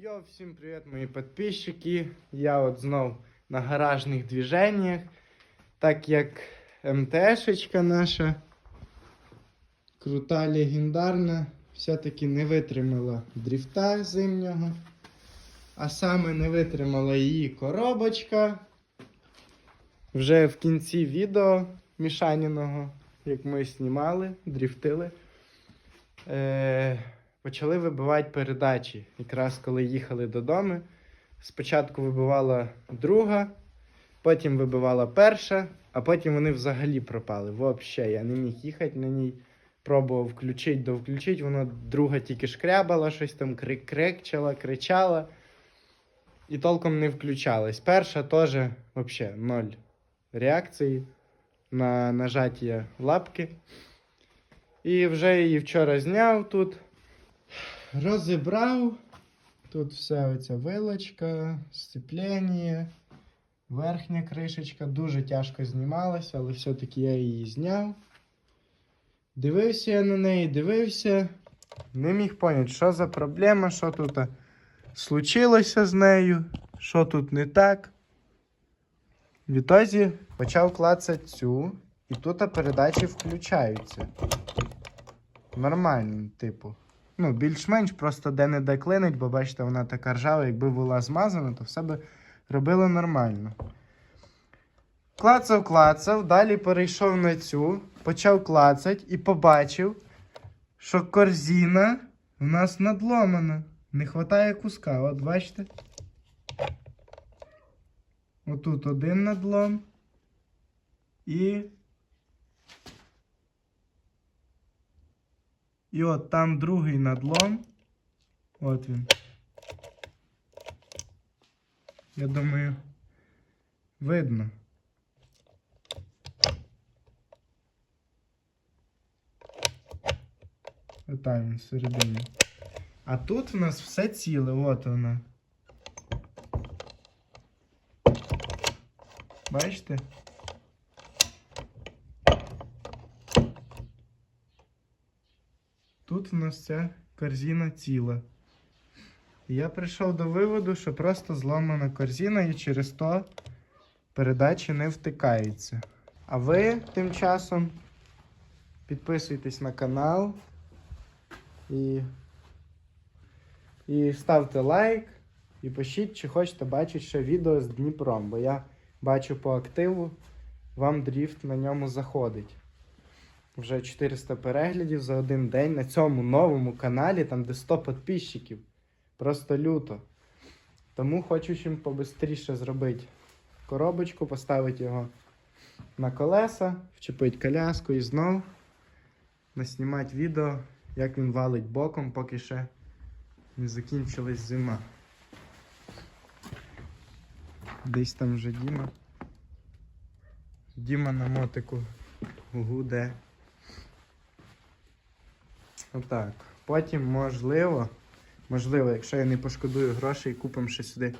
Йо, всім привіт, мої підписчики. Я от знов на гаражних движеннях. Так як МТшечка наша, крута, легендарна, все-таки не витримала дріфта зимнього. А саме не витримала її коробочка. Вже в кінці відео Мішаніного, як ми знімали, дріфтили. Е, почали вибивати передачі. Якраз коли їхали додому. Спочатку вибивала друга, потім вибивала перша, а потім вони взагалі пропали. Взагалі, я не міг їхати на ній. Пробував включити, до включити, воно друга тільки шкрябала, щось там крик крикчала, кричала. І толком не включалась. Перша теж взагалі ноль реакції на нажаття лапки. І вже її вчора зняв тут. Розібрав. Тут вся оця вилочка, сцеплення, верхня кришечка. Дуже тяжко знімалася, але все-таки я її зняв. Дивився я на неї, дивився. Не міг поняти, що за проблема, що тут случилося з нею, що тут не так. Відтоді почав клацати цю, і тут передачі включаються. Нормально, типу. Ну, більш-менш просто де-не-де клинить, бо бачите, вона така ржава, якби була змазана, то все би робило нормально. Клацав, клацав, далі перейшов на цю, почав клацати і побачив, що корзина в нас надломана. Не вистачає куска, от бачите? Отут один надлом. І І от там другий надлом. От він. Я думаю, видно. Отам він всередині. А тут в нас все ціле, от воно. Бачите? Тут в нас ця корзина ціла. Я прийшов до виводу, що просто зламана корзина і через то передачі не втикаються. А ви тим часом підписуйтесь на канал і, і ставте лайк, і пишіть, чи хочете бачити ще відео з Дніпром, бо я бачу по активу, вам дріфт на ньому заходить. Вже 400 переглядів за один день на цьому новому каналі, там де 100 підписчиків. Просто люто. Тому хочу чим побистріше зробити коробочку, поставити його на колеса, вчепити коляску і знов наснімати відео, як він валить боком, поки ще не закінчилась зима. Десь там вже Діма. Діма на мотику гуде. Отак. Потім, можливо, можливо, якщо я не пошкодую грошей, купимо ще сюди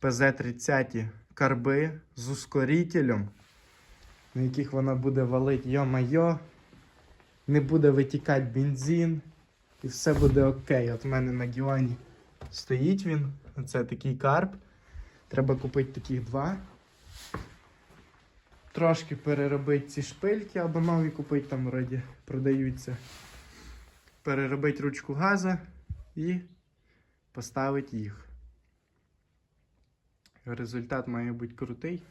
ПЗ-30 карби з ускорителем, на яких вона буде валити йо-майо, не буде витікати бензин, і все буде окей. От в мене на дивані стоїть він. Оце такий карп. Треба купити таких два. Трошки переробити ці шпильки або нові купити, там вроді продаються переробити ручку газа і поставити їх. Результат має бути крутий,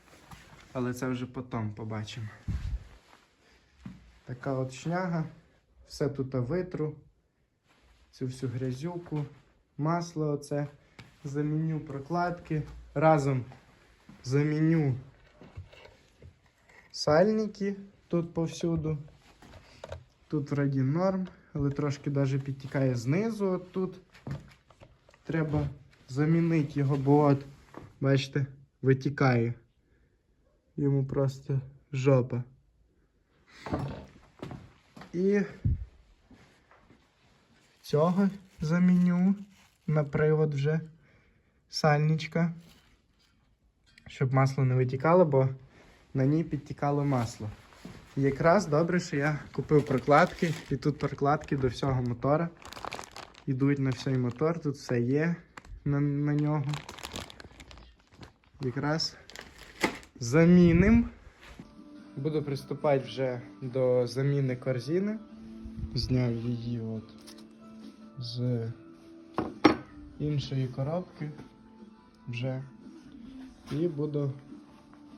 але це вже потім побачимо. Така от шняга. Все тут витру, цю всю грязюку, масло оце, заміню прокладки. Разом заміню сальники тут повсюду. Тут вроді норм але трошки навіть підтікає знизу. От тут треба замінити його, бо от, бачите, витікає. Йому просто жопа. І цього заміню на привод вже сальничка, щоб масло не витікало, бо на ній підтікало масло. Якраз добре, що я купив прокладки, і тут прокладки до всього мотора. Йдуть на всій мотор, тут все є. на, на нього. Якраз заміним. Буду приступати вже до заміни корзини. Зняв її от з іншої коробки вже. І буду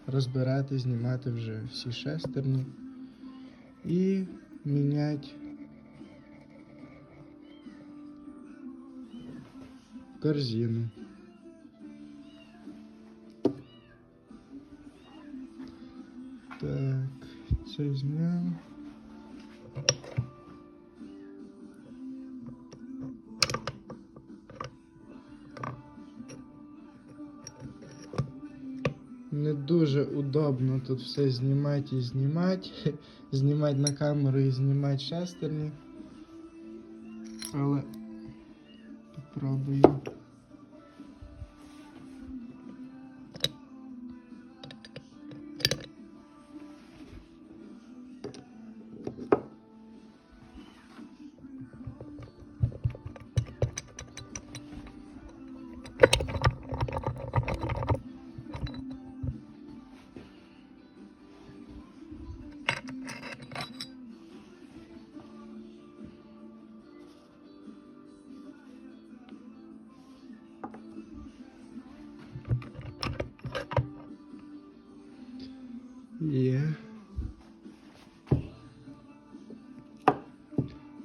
розбирати, знімати вже всі шестерні і міняти корзину. Так, це зняв. дуже удобно тут все знімати і знімати. Знімати на камеру і знімати шестерні. Але попробую.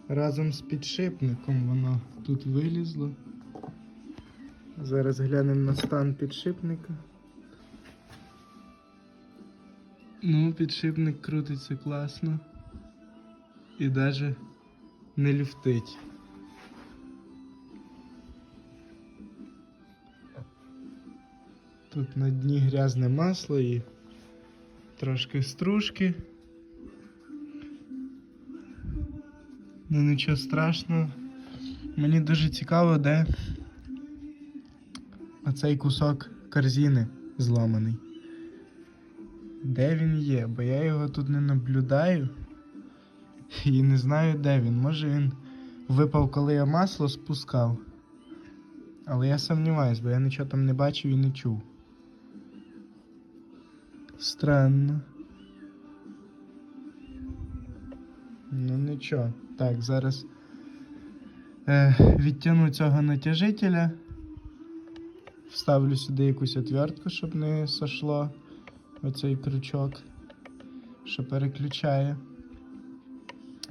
Разом з підшипником воно тут вилізло. Зараз глянемо на стан підшипника. Ну, підшипник крутиться класно. І навіть не люфтить. Тут на дні грязне масло і трошки стружки. Ну нічого страшного. Мені дуже цікаво, де оцей кусок корзини зламаний. Де він є, бо я його тут не наблюдаю і не знаю, де він. Може він випав, коли я масло спускав. Але я сумніваюсь, бо я нічого там не бачив і не чув. Странно. Ну нічого. Так, зараз е, відтягну цього натяжителя. Вставлю сюди якусь отвертку, щоб не сошло оцей крючок, що переключає.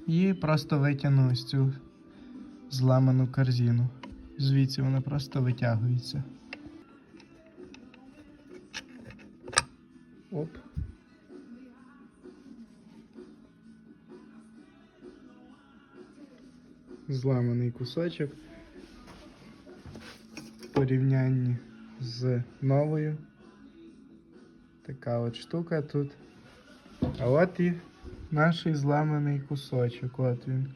І просто витягну ось цю зламану корзину. Звідси вона просто витягується. Оп. Зламаний кусочок. В порівнянні з новою. Така от штука тут. А от і наш зламаний кусочок. От він.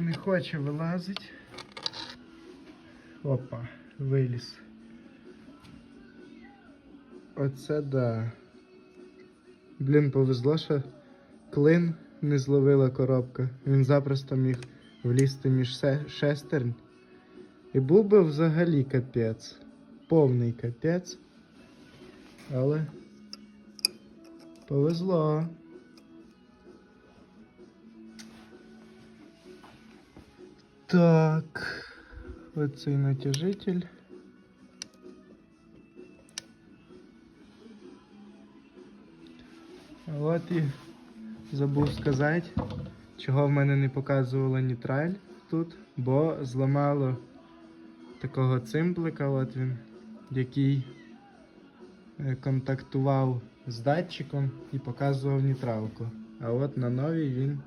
Не хоче вилазить. Опа, виліз. Оце да. Блін, повезло, що клин не зловила коробка. Він запросто міг влізти між шестернь. І був би взагалі капець. Повний капець. Але повезло. Так, оцей натяжитель. От і забув сказати, чого в мене не показувала нейтраль тут, бо зламало такого цимплика, от він, який е, контактував з датчиком і показував нейтралку. А от на новій він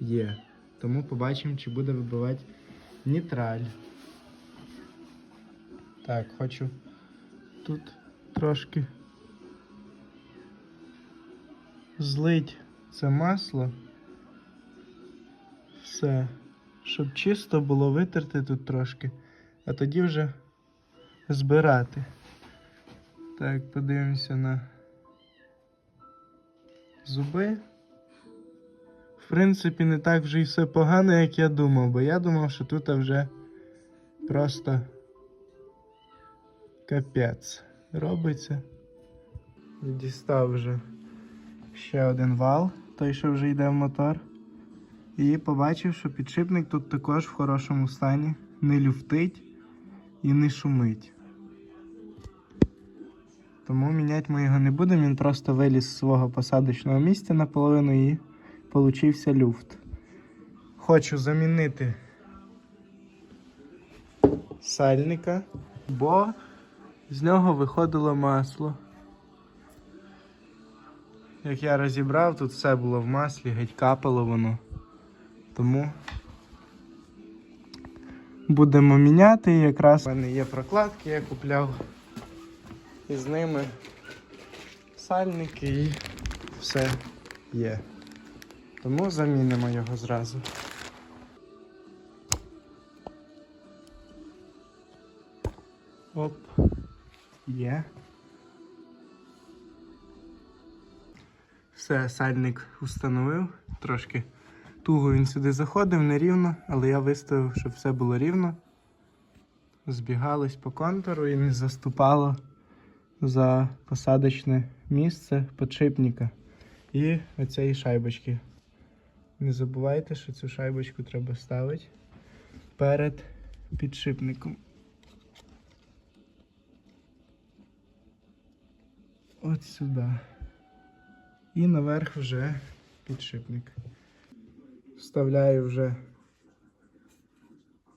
є. Тому побачимо, чи буде вибивати нейтраль. Так, хочу тут трошки злить це масло. Все. Щоб чисто було витерти тут трошки, а тоді вже збирати. Так, подивимося на зуби. Принципі, не так вже і все погано, як я думав, бо я думав, що тут вже просто капець робиться. Дістав вже ще один вал, той, що вже йде в мотор. І побачив, що підшипник тут також в хорошому стані, не люфтить і не шумить. Тому міняти ми його не будемо, він просто виліз з свого посадочного місця наполовину і получився люфт. Хочу замінити сальника, бо з нього виходило масло. Як я розібрав, тут все було в маслі, геть капало воно. Тому будемо міняти. Якраз у мене є прокладки, я купляв. І з ними сальники і все є. Тому замінимо його зразу. Оп, є. Все, сальник установив. Трошки туго він сюди заходив, нерівно, але я виставив, щоб все було рівно. Збігалось по контуру і не заступало за посадочне місце подшипника. І оцієї шайбочки. Не забувайте, що цю шайбочку треба ставити перед підшипником. От сюди. І наверх вже підшипник. Вставляю вже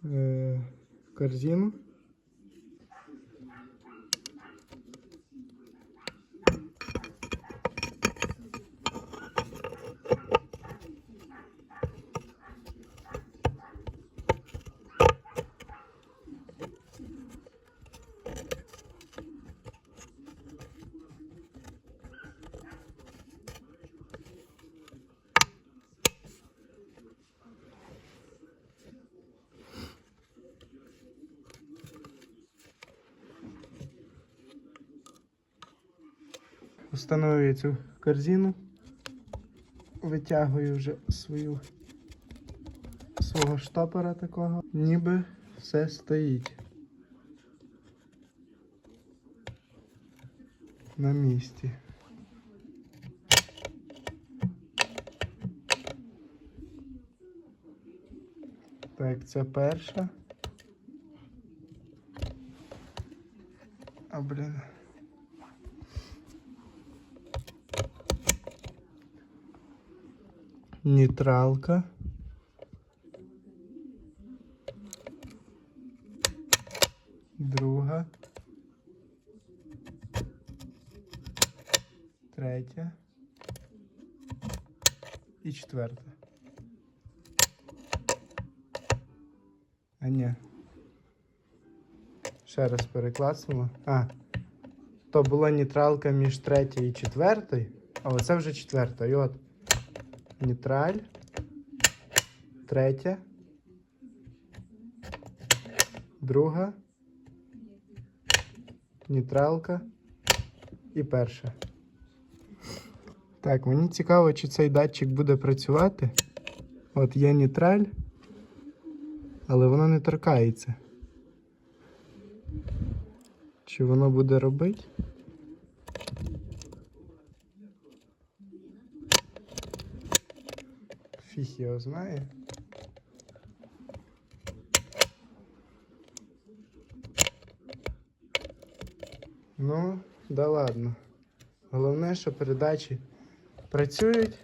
е, корзину. Встановлюю цю корзину. Витягую вже свою свого штопора такого. Ніби все стоїть. На місці. Так, це перша. А, блін. Нейтралка. Друга. Третя. І четверта. А ні. Ще раз перекласимо. А. То була нейтралка між третьою і четвертою. А оце вже четверта. І от. Нейтраль. Третя. Друга. Нейтралка. І перша. Так, мені цікаво, чи цей датчик буде працювати. От є нейтраль, але воно не торкається. Чи воно буде робити? Фіг його знає. Ну, да ладно. Головне, що передачі працюють.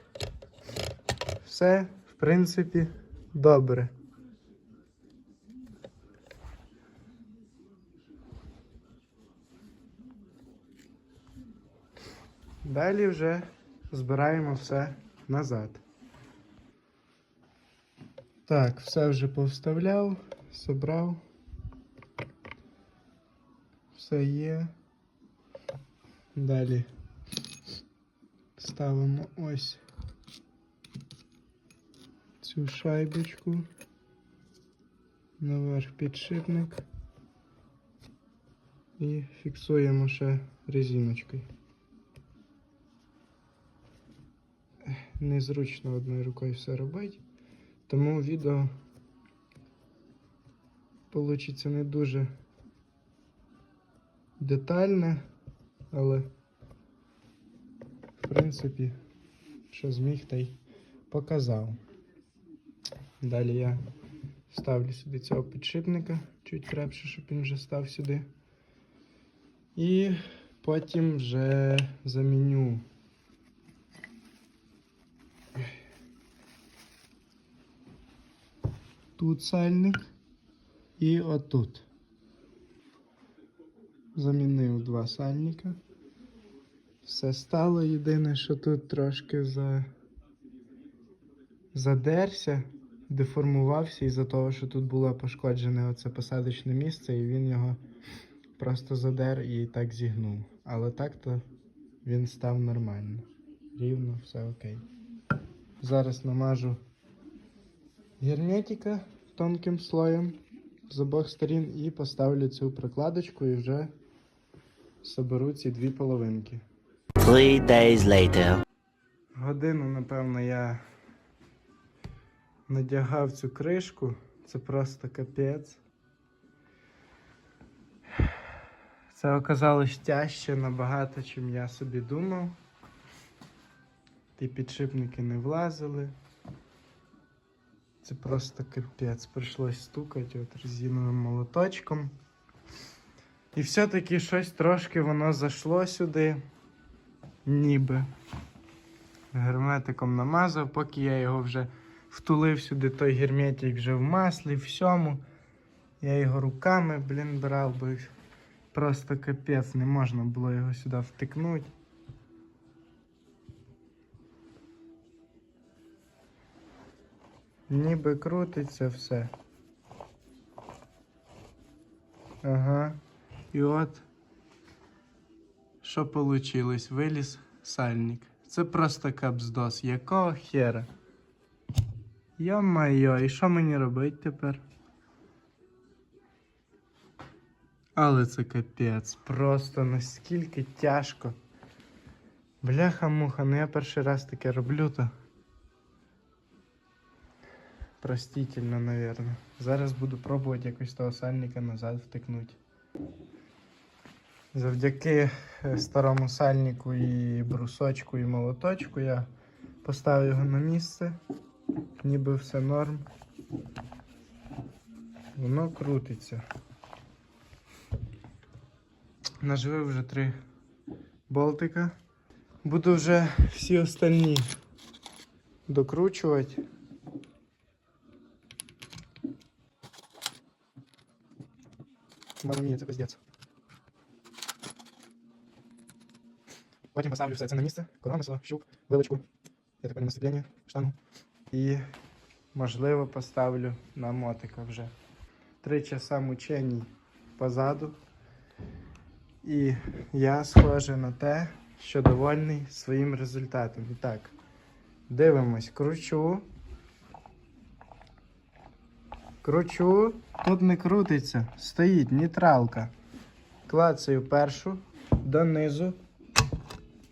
Все, в принципі, добре. Далі вже збираємо все назад. Так, все вже повставляв, собрав. Все є. Далі ставимо ось цю шайбочку. Наверх підшипник. І фіксуємо ще резиночкою. Незручно одною рукою все робити, тому відео получиться не дуже детальне, але в принципі, що зміг, та й показав. Далі я ставлю сюди цього підшипника, чуть крепше, щоб він вже став сюди. І потім вже заміню. Тут сальник і отут. Замінив два сальника. Все стало. Єдине, що тут трошки за... задерся, деформувався із-за того, що тут було пошкоджене оце посадочне місце, і він його просто задер і так зігнув. Але так-то він став нормально. Рівно, все окей. Зараз намажу герметика тонким слоєм з обох сторін і поставлю цю прокладочку і вже соберу ці дві половинки. Three days later. Годину, напевно, я надягав цю кришку. Це просто капець. Це оказалось тяжче набагато, чим я собі думав. Ті підшипники не влазили. Це просто капець. Прийшлось стукати от резиновим молоточком. І все-таки щось трошки воно зайшло сюди. Ніби. Герметиком намазав, поки я його вже втулив сюди, той герметик вже в маслі, всьому. Я його руками, блін, брав, бо просто капець, не можна було його сюди втикнути. Ніби крутиться все. Ага. І от що получилось? Виліз сальник. Це просто капздос. Якого хера? Йо-майо, і що мені робити тепер? Але це капець. Просто наскільки тяжко. Бляха-муха, ну я перший раз таке роблю, то. Простительно, наверное. Зараз буду пробувати якось того сальника назад втикнути. Завдяки е, старому сальнику і брусочку і молоточку я поставив його на місце, ніби все норм. Воно крутиться. Наживив вже три болтика. Буду вже всі остальні докручувати. Мені це пиздець. Потім поставлю все це на місце, коромисло, щуп, вилочку, я так понимаю, сцеплення, штангу. І, можливо, поставлю на мотика вже. Три часа мучень позаду. І я схоже на те, що довольний своїм результатом. І так, дивимось, кручу. Кручу, тут не крутиться, стоїть нейтралка. Клацаю першу, донизу.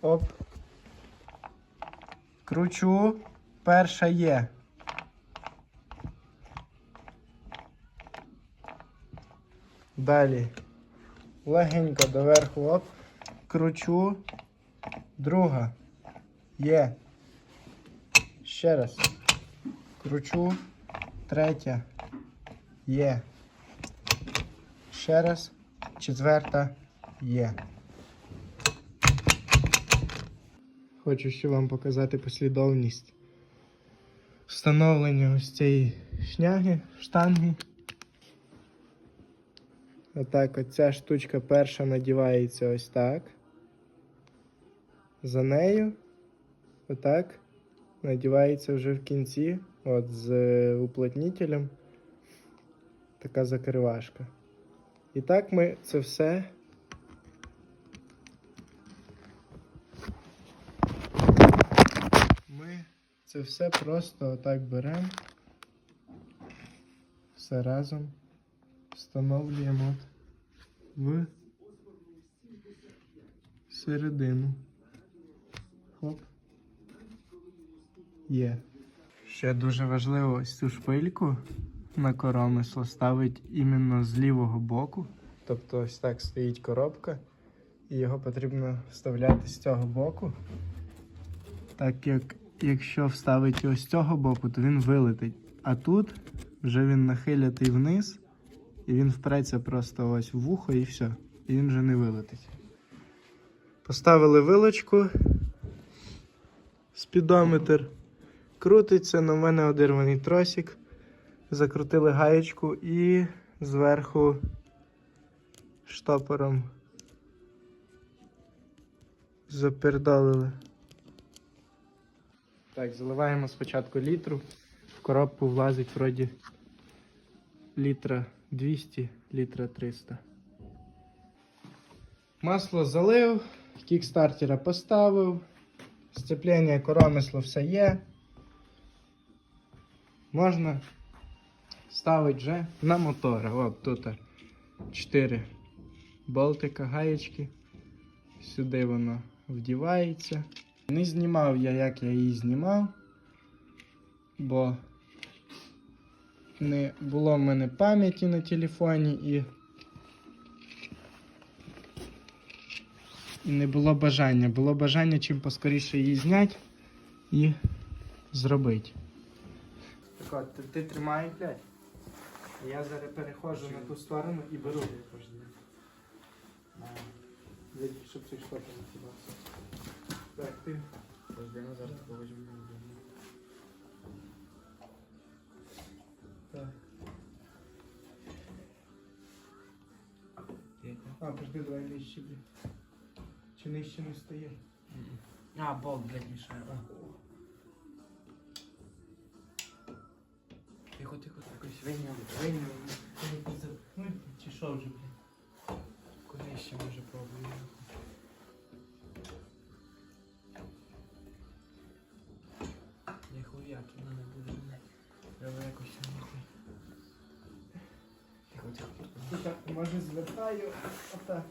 Оп. Кручу. Перша є. Далі. Легенько доверху. Оп. Кручу. Друга. Є. Ще раз. Кручу. Третя. Є. Ще раз. Четверта. Є. Хочу ще вам показати послідовність встановлення ось цієї шняги, штанги. Отак, оця штучка перша надівається ось так. За нею, отак, надівається вже в кінці, от з уплотнителем. Така закривашка. І так ми це все Ми це все просто отак беремо все разом встановлюємо в середину. Хоп. Є. Ще дуже важливо ось цю шпильку на коромисло ставить іменно з лівого боку. Тобто ось так стоїть коробка, і його потрібно вставляти з цього боку. Так як якщо вставити ось з цього боку, то він вилетить. А тут вже він нахилятий вниз, і він впреться просто ось в вухо і все. І він вже не вилетить. Поставили вилочку, спідометр крутиться, на мене одірваний тросик. Закрутили гаєчку і зверху штопором запердолили. Так, заливаємо спочатку літру. В коробку влазить вроді літра 200, літра 300. Масло залив, кікстартера поставив, сцеплення коромисло все є. Можна ставити вже на мотора. От тут 4 болтика, гаєчки. Сюди воно вдівається. Не знімав я, як я її знімав, бо не було в мене пам'яті на телефоні і не було бажання. Було бажання чим поскоріше її зняти і зробити. Так от, ти, ти тримай, блядь. Я зараз переходжу на ту сторону і беру. Блядь, щоб цей штопор не хібався. Так, ти. Так. А, подожди, давай нижче, блядь. Чи нижче не стає? А, болт, блядь, мешает. Тихо, тихо, якось вийняв, вийняв. Ну, чи що вже, блядь? Куди ще може пробую? Я хуя, кіно не буде. Треба якось нахуй. Тихо, тихо, тихо. Ну так, може звертаю, отак.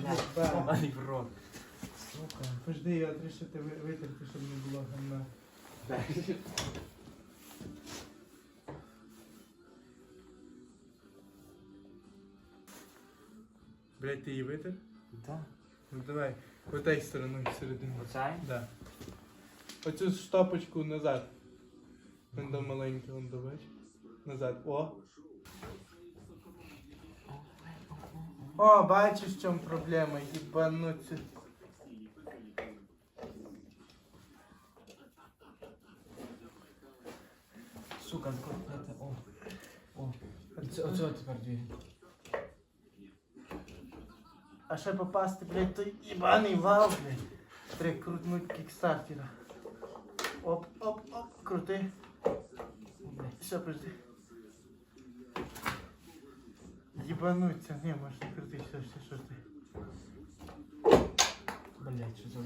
Блядь, в рот. Подожди, я трішити витерти, щоб не було гамна. Блять, ти її витер? Да. Ну давай, отай стороною всередину. Оцей? Да. Оцю штопочку назад. Він до маленький, он до бач. Назад. О. О, бачиш, в чому проблема, їбануться. Сука, закрутити. О. О. Оце, оце тепер дві. А ще попасти, блядь, той їбаний вал, блядь. Треба крутнуть кікстартера. Оп, оп, оп, крути. Все, подожди. Їбануться, не, можеш не крути, все, все, що ти. Блять, що за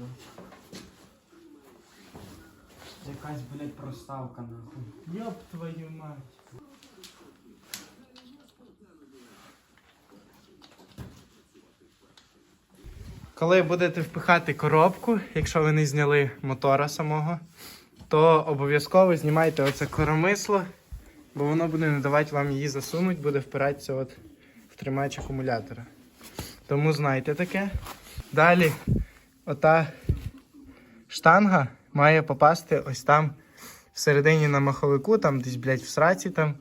Якась, блять, проставка нахуй. Ёб твою мать. Коли будете впихати коробку, якщо ви не зняли мотора самого, то обов'язково знімайте оце коромисло, бо воно буде не давати вам її засунути, буде впиратися от в тримач акумулятора. Тому знайте таке. Далі, ота штанга має попасти ось там всередині на маховику, там десь, блядь, в сраці там,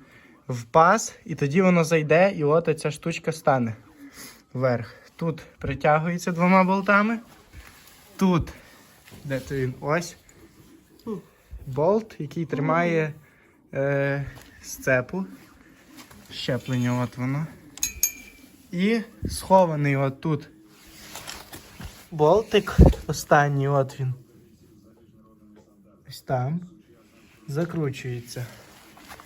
в паз, і тоді воно зайде, і от ця штучка стане вверх. Тут притягується двома болтами. Тут, де то він? Ось. Болт, який тримає е, сцепу. Щеплення, от воно. І схований от тут болтик. Останній, от він. Ось там. Закручується.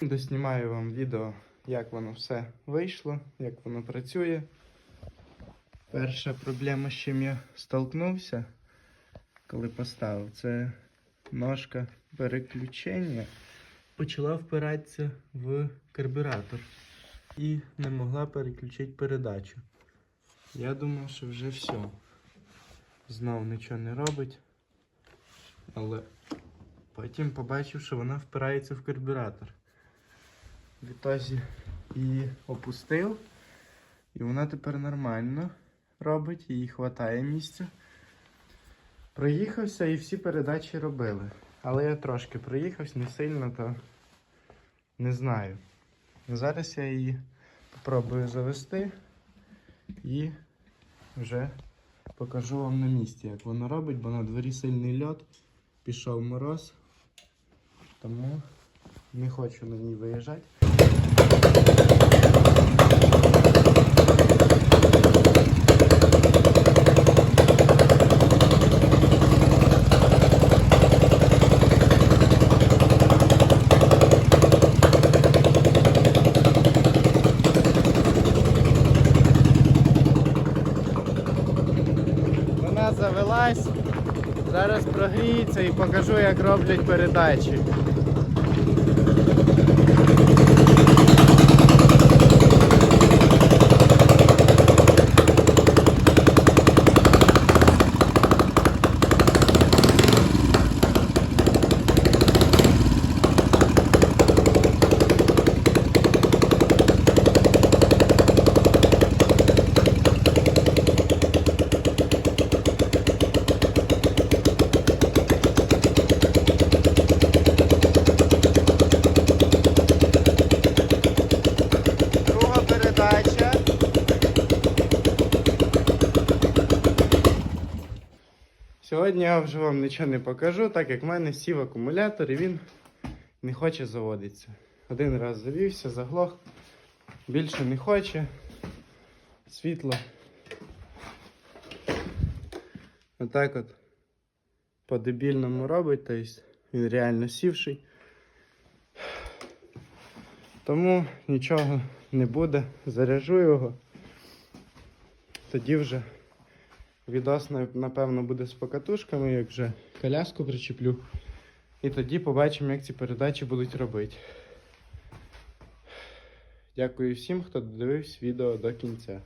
Доснімаю вам відео, як воно все вийшло, як воно працює. Перша проблема, з чим я столкнувся, коли поставив, це ножка переключення почала впиратися в карбюратор і не могла переключити передачу. Я думав, що вже все. Знов нічого не робить. Але потім побачив, що вона впирається в карбюратор. Відтоді її опустив, і вона тепер нормально робить, їй вистачає місця. Проїхався і всі передачі робили. Але я трошки проїхався, не сильно, то не знаю. Зараз я її спробую завести і вже покажу вам на місці, як воно робить, бо на дворі сильний льот, пішов мороз, тому не хочу на ній виїжджати. Вона завелась. Зараз прогріється і покажу, як роблять передачі. Сьогодні я вже вам нічого не покажу, так як в мене сів акумулятор і він не хоче заводитися. Один раз завівся, заглох, більше не хоче. Світло. Отак от по-дебільному робить, тобто він реально сівший. Тому нічого не буде. Заряжу його. Тоді вже відос, напевно, буде з покатушками, як вже коляску причеплю. І тоді побачимо, як ці передачі будуть робити. Дякую всім, хто додивився відео до кінця.